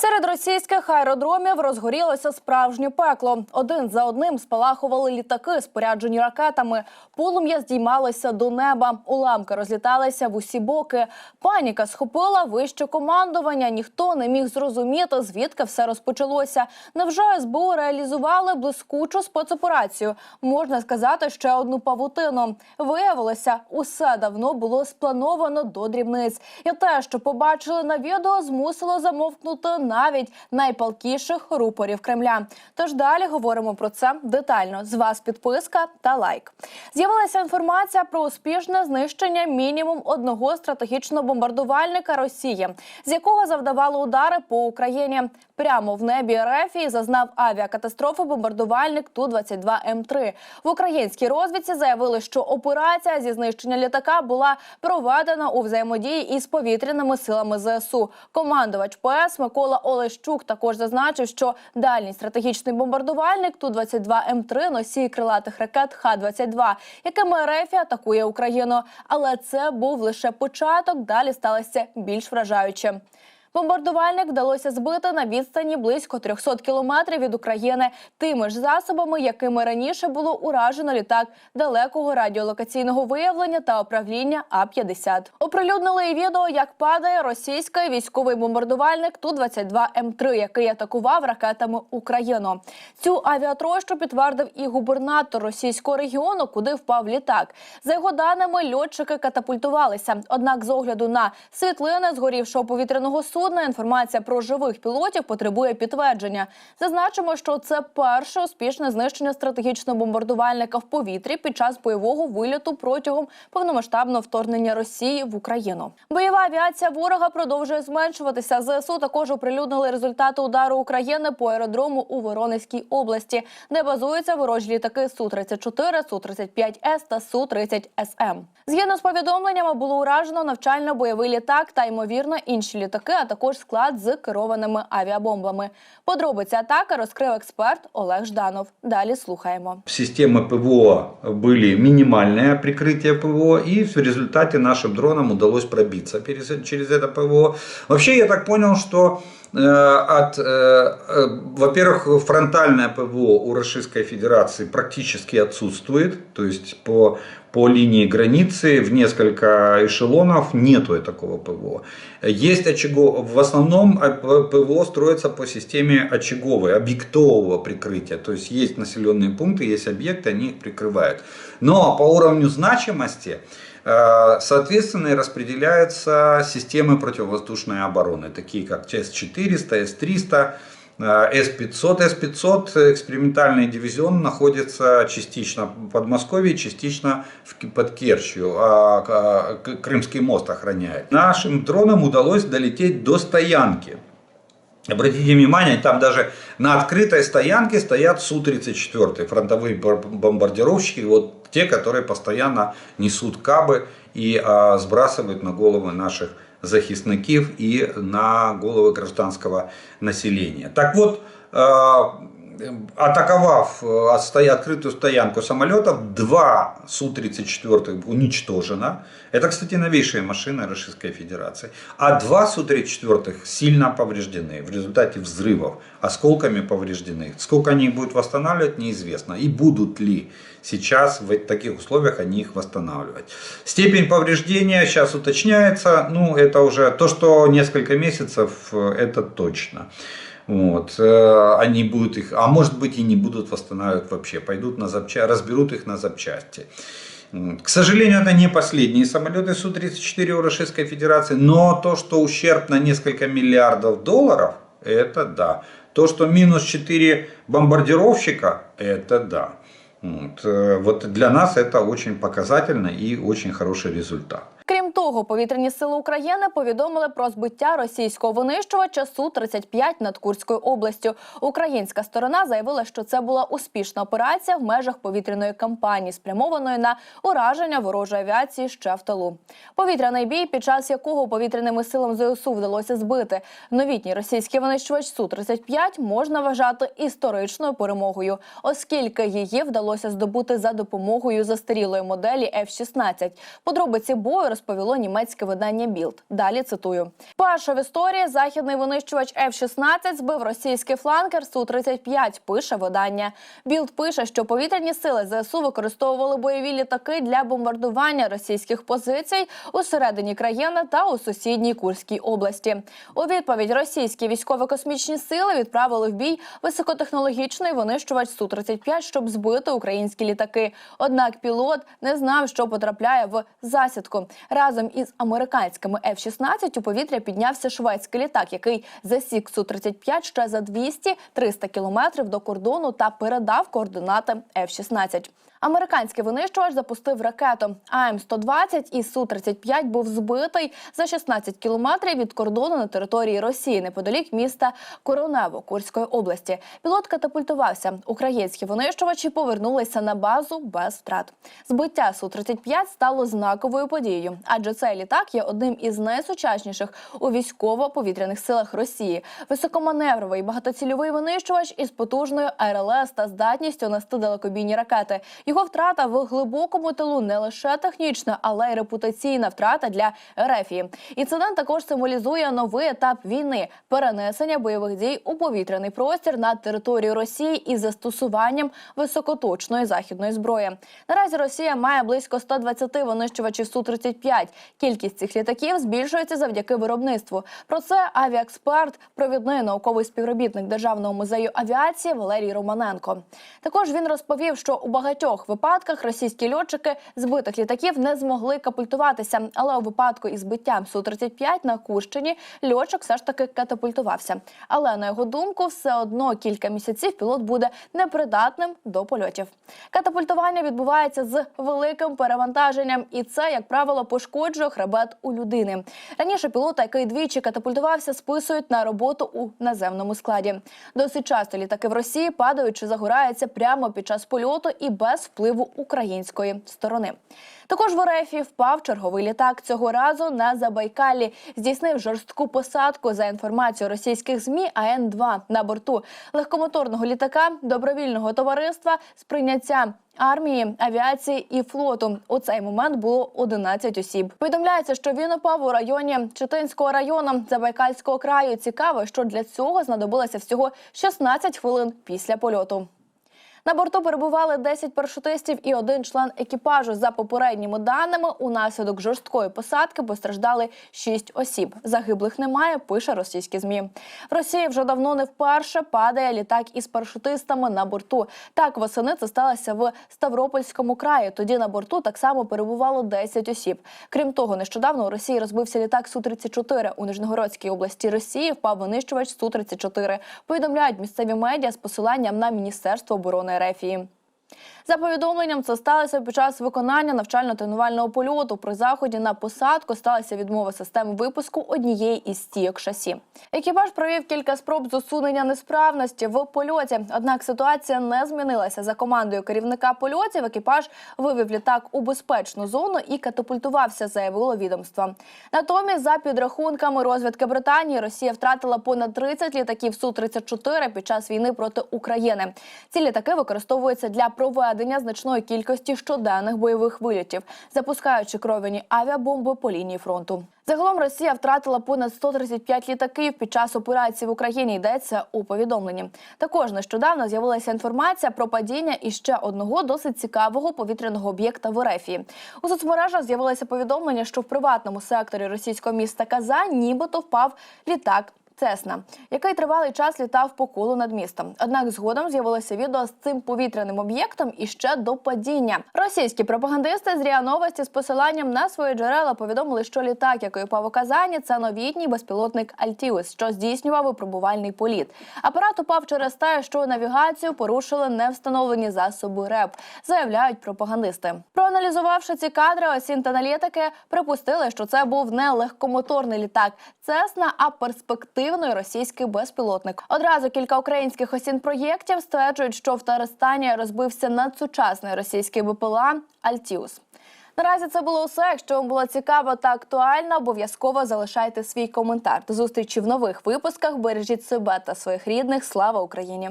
Серед російських аеродромів розгорілося справжнє пекло. Один за одним спалахували літаки, споряджені ракетами. Полум'я здіймалося до неба. Уламки розліталися в усі боки. Паніка схопила вище командування. Ніхто не міг зрозуміти, звідки все розпочалося. Невже СБУ реалізували блискучу спецоперацію? Можна сказати, ще одну павутину. Виявилося, усе давно було сплановано до дрібниць. І те, що побачили на відео, змусило замовкнути навіть найпалкіших рупорів Кремля. Тож далі говоримо про це детально. З вас підписка та лайк. З'явилася інформація про успішне знищення мінімум одного стратегічного бомбардувальника Росії, з якого завдавали удари по Україні. Прямо в небі РФ зазнав авіакатастрофи бомбардувальник ту 22 М 3 В українській розвідці заявили, що операція зі знищення літака була проведена у взаємодії із повітряними силами ЗСУ. Командувач ПС Микола Олещук також зазначив, що дальній стратегічний бомбардувальник ту 22 М 3 носій крилатих ракет Х-22, якими РФ атакує Україну. Але це був лише початок. Далі сталося більш вражаюче. Бомбардувальник вдалося збити на відстані близько 300 кілометрів від України тими ж засобами, якими раніше було уражено літак далекого радіолокаційного виявлення та управління А-50. Оприлюднили і відео, як падає російський військовий бомбардувальник Ту-22 М3, який атакував ракетами Україну. Цю авіатрощу підтвердив і губернатор російського регіону, куди впав літак. За його даними, льотчики катапультувалися. Однак, з огляду на світлини згорівшого повітряного судна, інформація про живих пілотів потребує підтвердження. Зазначимо, що це перше успішне знищення стратегічного бомбардувальника в повітрі під час бойового вильоту протягом повномасштабного вторгнення Росії в Україну. Бойова авіація ворога продовжує зменшуватися. ЗСУ також оприлюднили результати удару України по аеродрому у Воронезькій області, де базуються ворожі літаки су 34 су 35 с та су 30 СМ. Згідно з повідомленнями, було уражено навчально-бойовий літак та ймовірно інші літаки, а також склад з керованими авіабомбами. Подробиці атаки розкрив експерт Олег Жданов. Далі слухаємо. Системы ПВО были минимальное прикрытие ПВО, и в результате нашим дронам удалось пробиться через, через это ПВО. Вообще, я так понял, что э, от, э, э, во-первых, фронтальное ПВО у Российской Федерации практически отсутствует, то есть по по линии границы в несколько эшелонов нету такого ПВО. Есть очаго, в основном э, ПВО строится по системе очаговой, объектового прикрытия. То есть есть населенные пункты, есть объекты, они их прикрывают. Но по уровню значимости э, Соответственно, и распределяются системы противовоздушной обороны, такие как С-400, С-300, С-500. С-500 экспериментальный дивизион находится частично в Подмосковье, частично под Керчью. а К- Крымский мост охраняет. Нашим дронам удалось долететь до стоянки. Обратите внимание, там даже на открытой стоянке стоят Су-34, фронтовые бомбардировщики, вот те, которые постоянно несут кабы и а, сбрасывают на головы наших захисників и на головы гражданского населения. Так вот, а, атаковав э, открытую стоянку самолетов, два Су-34 уничтожено. Это, кстати, новейшие машины Российской Федерации. А два Су-34 сильно повреждены в результате взрывов, осколками повреждены. Сколько они будут восстанавливать, неизвестно. И будут ли сейчас в таких условиях они их восстанавливать. Степень повреждения сейчас уточняется. Ну, это уже то, что несколько месяцев, э, это точно. Вот. э, Они будут их, а может быть и не будут восстанавливать вообще, пойдут на запчасти, разберут их на запчасти. К сожалению, это не последние самолеты Су-34 у Российской Федерации, но то, что ущерб на несколько миллиардов долларов, это да. То, что минус 4 бомбардировщика, это да. Вот, э, вот для нас это очень показательно и очень хороший результат. Того, повітряні сили України повідомили про збиття російського винищувача су 35 над Курською областю. Українська сторона заявила, що це була успішна операція в межах повітряної кампанії, спрямованої на ураження ворожої авіації ще в тилу. Повітряний бій, під час якого повітряними силам ЗСУ вдалося збити новітній російський винищувач су 35 можна вважати історичною перемогою, оскільки її вдалося здобути за допомогою застарілої моделі F-16. Подробиці бою розповіло німецьке видання Білд. Далі цитую: перша в історії західний винищувач F-16 збив російський фланкер Су-35, Пише видання. Білд пише, що повітряні сили ЗСУ використовували бойові літаки для бомбардування російських позицій у середині країни та у сусідній Курській області. У відповідь російські військово-космічні сили відправили в бій високотехнологічний винищувач Су-35, щоб збити українські літаки. Однак пілот не знав, що потрапляє в засідку. Разом із американськими F-16 у повітря піднявся шведський літак, який засік Су-35 ще за 200-300 кілометрів до кордону та передав координати F-16. Американський винищувач запустив ракету АМ-120 і Су-35 був збитий за 16 кілометрів від кордону на території Росії неподалік міста Коронево Курської області. Пілот катапультувався. Українські винищувачі повернулися на базу без втрат. Збиття Су-35 стало знаковою подією, адже цей літак є одним із найсучасніших у військово-повітряних силах Росії. Високоманевровий багатоцільовий винищувач із потужною РЛС та здатністю нести далекобійні ракети. Його втрата в глибокому тилу не лише технічна, але й репутаційна втрата для Ерефії. Інцидент також символізує новий етап війни перенесення бойових дій у повітряний простір на територію Росії із застосуванням високоточної західної зброї. Наразі Росія має близько 120 винищувачів су 35 Кількість цих літаків збільшується завдяки виробництву. Про це авіаексперт, провідний науковий співробітник державного музею авіації Валерій Романенко. Також він розповів, що у багатьох випадках російські льотчики збитих літаків не змогли капультуватися. Але у випадку із збиттям су 35 на Курщині льотчик все ж таки катапультувався. Але на його думку, все одно кілька місяців пілот буде непридатним до польотів. Катапультування відбувається з великим перевантаженням, і це, як правило, пошкоджує хребет у людини. Раніше пілота, який двічі катапультувався, списують на роботу у наземному складі. Досить часто літаки в Росії падають чи загораються прямо під час польоту і без впливу української сторони. Також в Орефі впав черговий літак цього разу на Забайкалі. Здійснив жорстку посадку за інформацією російських змі АН-2 на борту легкомоторного літака добровільного товариства з прийняття армії, авіації і флоту. У цей момент було 11 осіб. Повідомляється, що він упав у районі Читинського району Забайкальського краю. Цікаво, що для цього знадобилося всього 16 хвилин після польоту. На борту перебували 10 парашутистів і один член екіпажу. За попередніми даними, унаслідок жорсткої посадки постраждали 6 осіб. Загиблих немає. Пише російські змі. В Росії вже давно не вперше падає літак із парашутистами на борту. Так восени це сталося в Ставропольському краї. Тоді на борту так само перебувало 10 осіб. Крім того, нещодавно у Росії розбився літак су 34 у Нижнегородській області Росії. Впав винищувач су 34 Повідомляють місцеві медіа з посиланням на міністерство оборони Ерефії. За повідомленням, це сталося під час виконання навчально-тренувального польоту. При заході на посадку сталася відмова системи випуску однієї із стійок шасі. Екіпаж провів кілька спроб з несправності в польоті. Однак ситуація не змінилася. За командою керівника польотів екіпаж вивів літак у безпечну зону і катапультувався, заявило відомство. Натомість, за підрахунками розвідки Британії, Росія втратила понад 30 літаків су 34 під час війни проти України. Ці літаки використовуються для проведення значної кількості щоденних бойових вильотів, запускаючи кров'яні авіабомби по лінії фронту. Загалом Росія втратила понад 135 літаків під час операції в Україні. Йдеться у повідомленні. Також нещодавно з'явилася інформація про падіння іще одного досить цікавого повітряного об'єкта в Ерефії. У соцмережах з'явилося повідомлення, що в приватному секторі російського міста Казань нібито впав літак. Цесна, який тривалий час літав по колу над містом. Однак згодом з'явилося відео з цим повітряним об'єктом і ще до падіння. Російські пропагандисти з РІА Новості з посиланням на свої джерела повідомили, що літак, який упав у Казані, це новітній безпілотник Альтіус, що здійснював випробувальний політ. Апарат упав через те, що навігацію порушили невстановлені засоби РЕП, заявляють пропагандисти. Проаналізувавши ці кадри, осінт-аналітики припустили, що це був не легкомоторний літак Цесна, а перспективний російський безпілотник. Одразу кілька українських осінпроєктів стверджують, що в Таристані розбився надсучасний російський БПЛА Альтіус. Наразі це було усе. Якщо вам було цікаво та актуально, обов'язково залишайте свій коментар. До зустрічі в нових випусках. Бережіть себе та своїх рідних. Слава Україні!